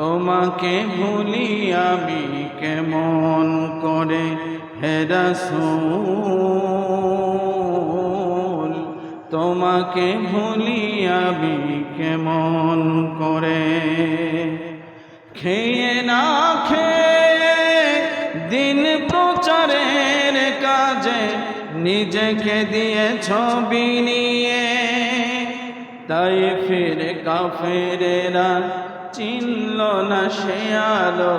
তোমাকে ভুলি আমি কেমন করে হে রাসূল? তোমাকে ভুলি আমি কেমন করে? খেয়ে না খেয়ে দিন প্রচারের কাজে নিজেকে দিয়ে ছবি নিয়ে, তাই ফিরে কাফেরেরা চিনল না সে আলো,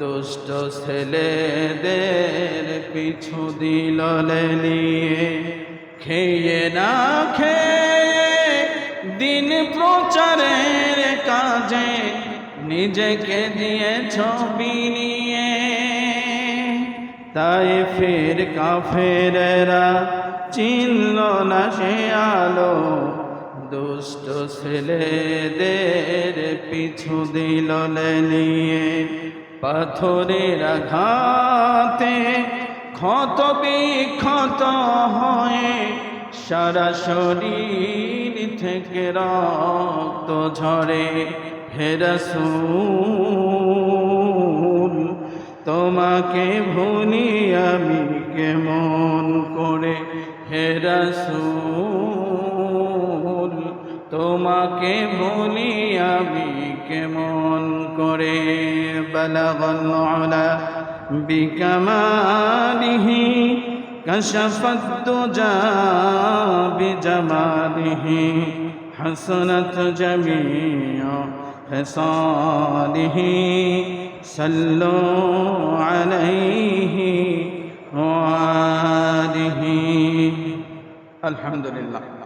দুষ্ট ছেলেদের পিছু দিল নিয়ে খেয়ে না খেয়ে দিন প্রচারের কাজে নিজেকে দিয়ে ছবি নিয়ে। তাই ফের কাফেরেরা চিনল না সে আলো দুষ্ট ছেলেদের পিছু দিল নিয়ে পাথরের আঘাতে ক্ষত বিক্ষত হয়ে সারা শরীর থেকে রক্ত ঝরে। হেরসুল তোমাকে ভুলি আমি কেমন করে? হেরসুল তোমাকে ভুলি আমি কেমন করে বলগল আলা بكماله كشف الدجى بجماله حسنت جميع خصاله صلوا عليه وآله الحمد لله